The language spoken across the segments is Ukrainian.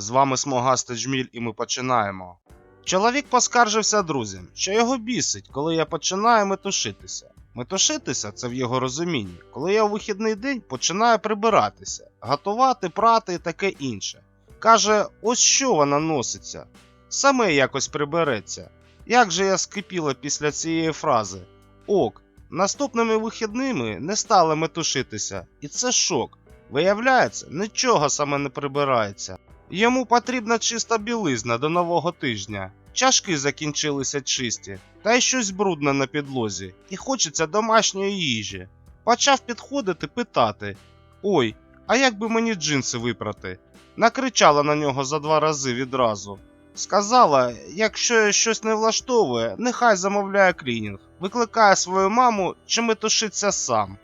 З вами Смогастий Жміль і ми починаємо. Чоловік поскаржився друзям, що його бісить, коли я починаю метушитися. Метушитися це в його розумінні, коли я у вихідний день починаю прибиратися, готувати, прати і таке інше. Каже, ось що вона носиться. Саме якось прибереться. Як же я скипіла після цієї фрази. Ок, наступними вихідними не стали метушитися, і це шок. Виявляється, нічого саме не прибирається. Йому потрібна чиста білизна до нового тижня. Чашки закінчилися чисті, та й щось брудне на підлозі, і хочеться домашньої їжі. Почав підходити питати: Ой, а як би мені джинси випрати? Накричала на нього за два рази відразу. Сказала, якщо щось не влаштовує, нехай замовляє клінінг, викликає свою маму чи метушиться сам.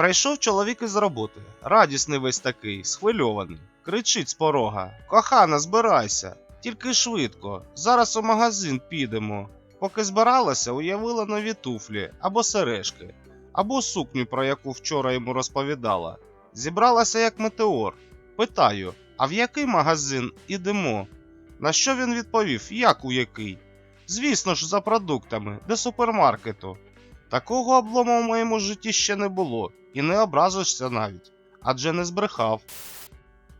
Прийшов чоловік із роботи, радісний весь такий, схвильований. Кричить з порога: Кохана, збирайся, тільки швидко. Зараз у магазин підемо. Поки збиралася, уявила нові туфлі або сережки, або сукню, про яку вчора йому розповідала. Зібралася як метеор. Питаю: а в який магазин ідемо? На що він відповів, як у який? Звісно ж, за продуктами, до супермаркету. Такого облому в моєму житті ще не було, і не образишся навіть, адже не збрехав.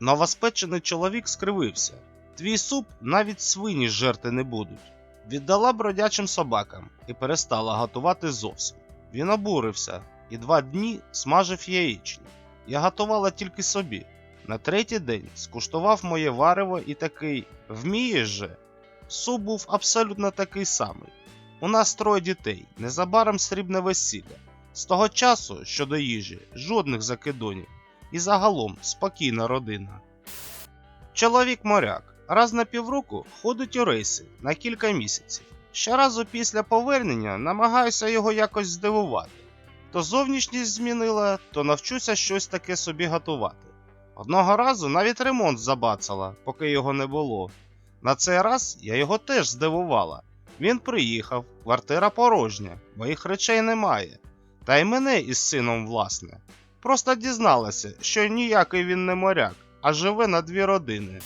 Новоспечений чоловік скривився. Твій суп навіть свині жерти не будуть. Віддала бродячим собакам і перестала готувати зовсім. Він обурився і два дні смажив яєчню. Я готувала тільки собі. На третій день скуштував моє варево і такий вмієш же. Суп був абсолютно такий самий. У нас троє дітей, незабаром срібне весілля. З того часу щодо їжі жодних закидонів. І загалом спокійна родина. Чоловік моряк раз на півроку ходить у рейси на кілька місяців. Щоразу після повернення намагаюся його якось здивувати. То зовнішність змінила, то навчуся щось таке собі готувати. Одного разу навіть ремонт забацала, поки його не було. На цей раз я його теж здивувала. Він приїхав, квартира порожня, моїх речей немає. Та й мене із сином, власне. Просто дізналася, що ніякий він не моряк, а живе на дві родини.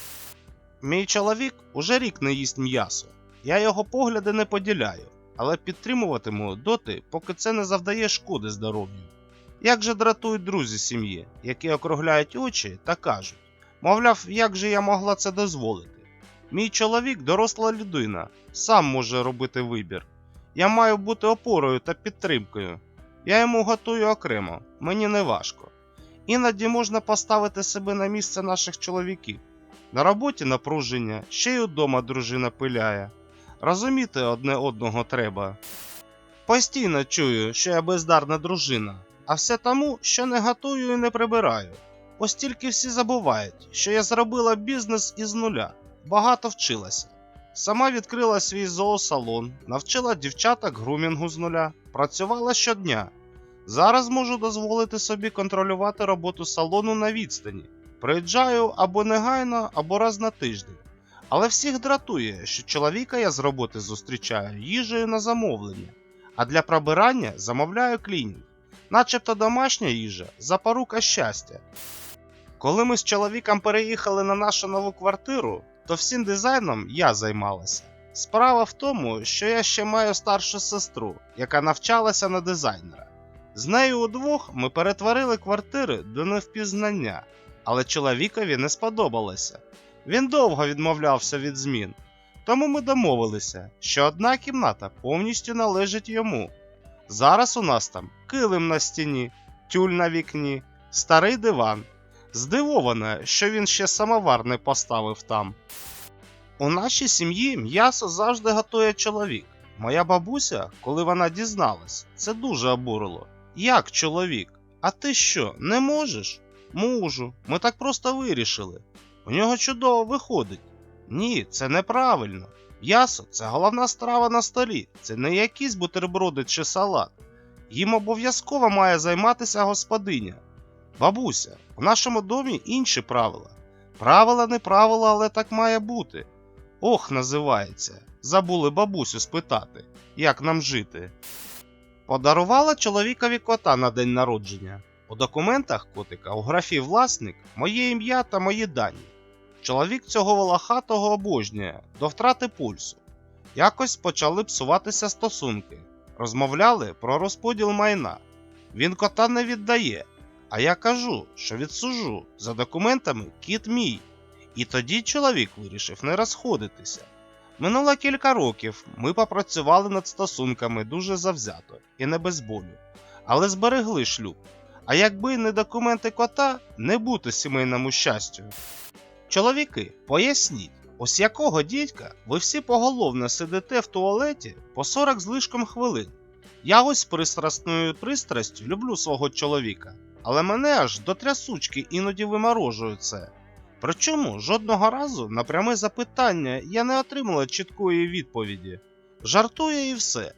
Мій чоловік уже рік не їсть м'ясо. Я його погляди не поділяю, але підтримуватиму доти, поки це не завдає шкоди здоров'ю. Як же дратують друзі сім'ї, які округляють очі та кажуть: мовляв, як же я могла це дозволити? Мій чоловік доросла людина, сам може робити вибір. Я маю бути опорою та підтримкою. Я йому готую окремо, мені не важко. Іноді можна поставити себе на місце наших чоловіків. На роботі напруження, ще й удома дружина пиляє. Розуміти одне одного треба. Постійно чую, що я бездарна дружина, а все тому, що не готую і не прибираю. Ось тільки всі забувають, що я зробила бізнес із нуля, багато вчилася. Сама відкрила свій зоосалон, навчила дівчаток грумінгу з нуля, працювала щодня. Зараз можу дозволити собі контролювати роботу салону на відстані. Приїжджаю або негайно, або раз на тиждень. Але всіх дратує, що чоловіка я з роботи зустрічаю їжею на замовлення, а для прибирання замовляю клінінг, начебто домашня їжа, запорука щастя. Коли ми з чоловіком переїхали на нашу нову квартиру, то всім дизайном я займалася. Справа в тому, що я ще маю старшу сестру, яка навчалася на дизайнера. З нею удвох ми перетворили квартири до невпізнання, але чоловікові не сподобалося. Він довго відмовлявся від змін. Тому ми домовилися, що одна кімната повністю належить йому. Зараз у нас там килим на стіні, тюль на вікні, старий диван. Здивована, що він ще самовар не поставив там. У нашій сім'ї м'ясо завжди готує чоловік. Моя бабуся, коли вона дізналась, це дуже обурило. Як чоловік? А ти що, не можеш? Можу. Ми так просто вирішили. У нього чудово виходить. Ні, це неправильно. М'ясо це головна страва на столі, це не якісь бутерброди чи салат. Їм обов'язково має займатися господиня. Бабуся, у нашому домі інші правила. Правила не правила, але так має бути. Ох, називається. Забули бабусю спитати, як нам жити. Подарувала чоловікові кота на день народження. У документах котика у графі власник моє ім'я та мої дані. Чоловік цього волохатого обожнює до втрати пульсу. Якось почали псуватися стосунки. Розмовляли про розподіл майна. Він кота не віддає. А я кажу, що відсужу. За документами кіт мій. І тоді чоловік вирішив не розходитися. Минуло кілька років, ми попрацювали над стосунками дуже завзято і не без болю, але зберегли шлюб. А якби не документи кота, не бути сімейному щастю. Чоловіки, поясніть, ось якого дідька ви всі поголовно сидите в туалеті по 40 з лишком хвилин. Я ось пристрасною пристрастю люблю свого чоловіка, але мене аж до трясучки іноді виморожує це. Причому жодного разу на пряме запитання я не отримала чіткої відповіді. Жартує і все.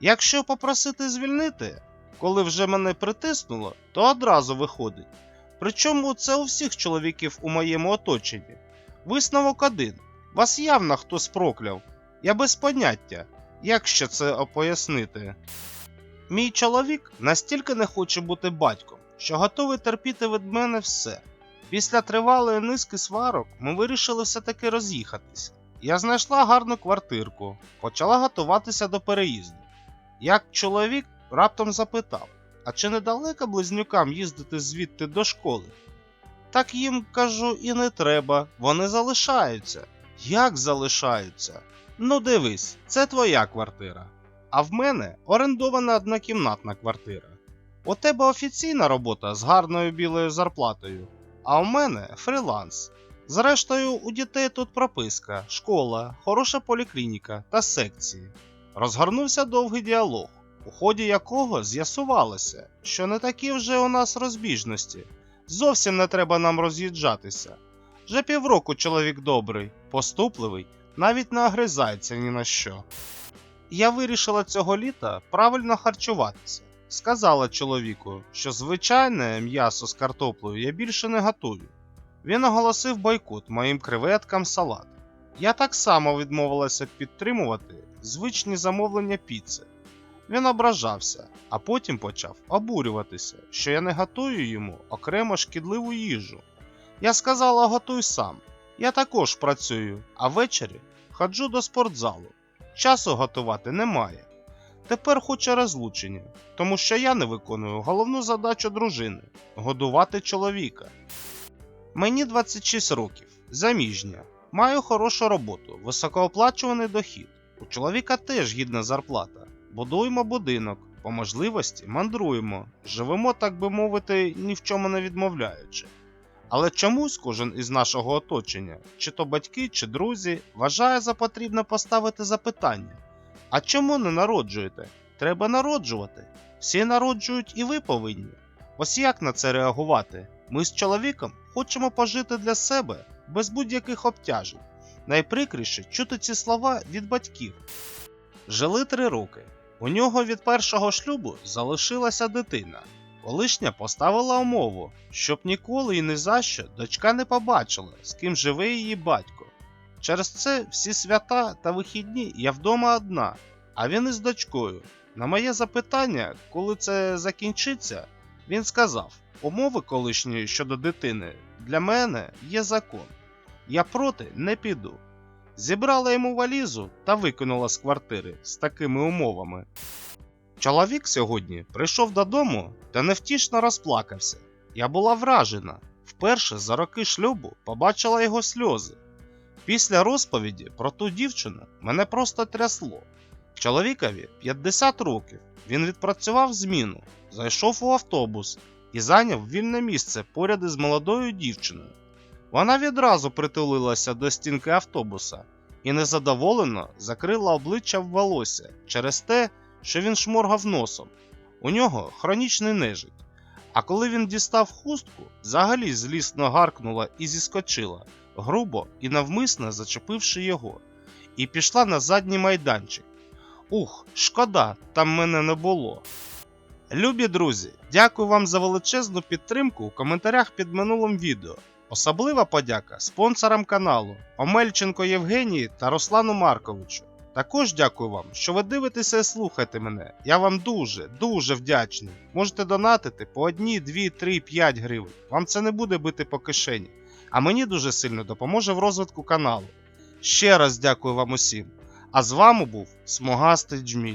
Якщо попросити звільнити, коли вже мене притиснуло, то одразу виходить. Причому це у всіх чоловіків у моєму оточенні. Висновок один. Вас явно хтось прокляв. Я без поняття, як ще це пояснити. Мій чоловік настільки не хоче бути батьком, що готовий терпіти від мене все. Після тривалої низки сварок ми вирішили все-таки роз'їхатися. Я знайшла гарну квартирку, почала готуватися до переїзду. Як чоловік раптом запитав: а чи недалеко близнюкам їздити звідти до школи? Так їм кажу, і не треба, вони залишаються. Як залишаються? Ну дивись, це твоя квартира. А в мене орендована однокімнатна квартира. У тебе офіційна робота з гарною білою зарплатою, а у мене фріланс. Зрештою, у дітей тут прописка, школа, хороша поліклініка та секції. Розгорнувся довгий діалог, у ході якого з'ясувалося, що не такі вже у нас розбіжності. Зовсім не треба нам роз'їжджатися. Вже півроку чоловік добрий, поступливий, навіть не огризається ні на що. Я вирішила цього літа правильно харчуватися. Сказала чоловіку, що звичайне м'ясо з картоплею я більше не готую. Він оголосив бойкот моїм креветкам салат. Я так само відмовилася підтримувати звичні замовлення піци. Він ображався, а потім почав обурюватися, що я не готую йому окремо шкідливу їжу. Я сказала, готуй сам. Я також працюю, а ввечері ходжу до спортзалу. Часу готувати немає. Тепер хоче розлучення, тому що я не виконую головну задачу дружини годувати чоловіка. Мені 26 років, заміжня, маю хорошу роботу, високооплачуваний дохід. У чоловіка теж гідна зарплата. Будуємо будинок, по можливості мандруємо, живемо, так би мовити, ні в чому не відмовляючи. Але чомусь кожен із нашого оточення, чи то батьки, чи друзі, вважає за потрібне поставити запитання: а чому не народжуєте? Треба народжувати. Всі народжують і ви повинні. Ось як на це реагувати? Ми з чоловіком хочемо пожити для себе без будь-яких обтяжень. Найприкріше чути ці слова від батьків. Жили три роки. У нього від першого шлюбу залишилася дитина. Колишня поставила умову, щоб ніколи і ні за що дочка не побачила, з ким живе її батько. Через це всі свята та вихідні я вдома одна, а він із дочкою. На моє запитання, коли це закінчиться, він сказав: умови колишньої щодо дитини для мене є закон. Я проти не піду. Зібрала йому валізу та викинула з квартири з такими умовами. Чоловік сьогодні прийшов додому та невтішно розплакався. Я була вражена. Вперше за роки шлюбу побачила його сльози. Після розповіді про ту дівчину мене просто трясло. Чоловікові 50 років. Він відпрацював зміну, зайшов у автобус і зайняв вільне місце поряд із молодою дівчиною. Вона відразу притулилася до стінки автобуса і незадоволено закрила обличчя в волосся через те, що він шморгав носом. У нього хронічний нежить. А коли він дістав хустку, взагалі злісно гаркнула і зіскочила, грубо і навмисно зачепивши його, і пішла на задній майданчик. Ух, шкода, там мене не було. Любі друзі, дякую вам за величезну підтримку у коментарях під минулим відео. Особлива подяка спонсорам каналу Омельченко Євгенії та Руслану Марковичу. Також дякую вам, що ви дивитеся і слухаєте мене. Я вам дуже, дуже вдячний. Можете донатити по 1, 2, 3, 5 гривень. Вам це не буде бити по кишені. А мені дуже сильно допоможе в розвитку каналу. Ще раз дякую вам усім. А з вами був Смугастий Джміль.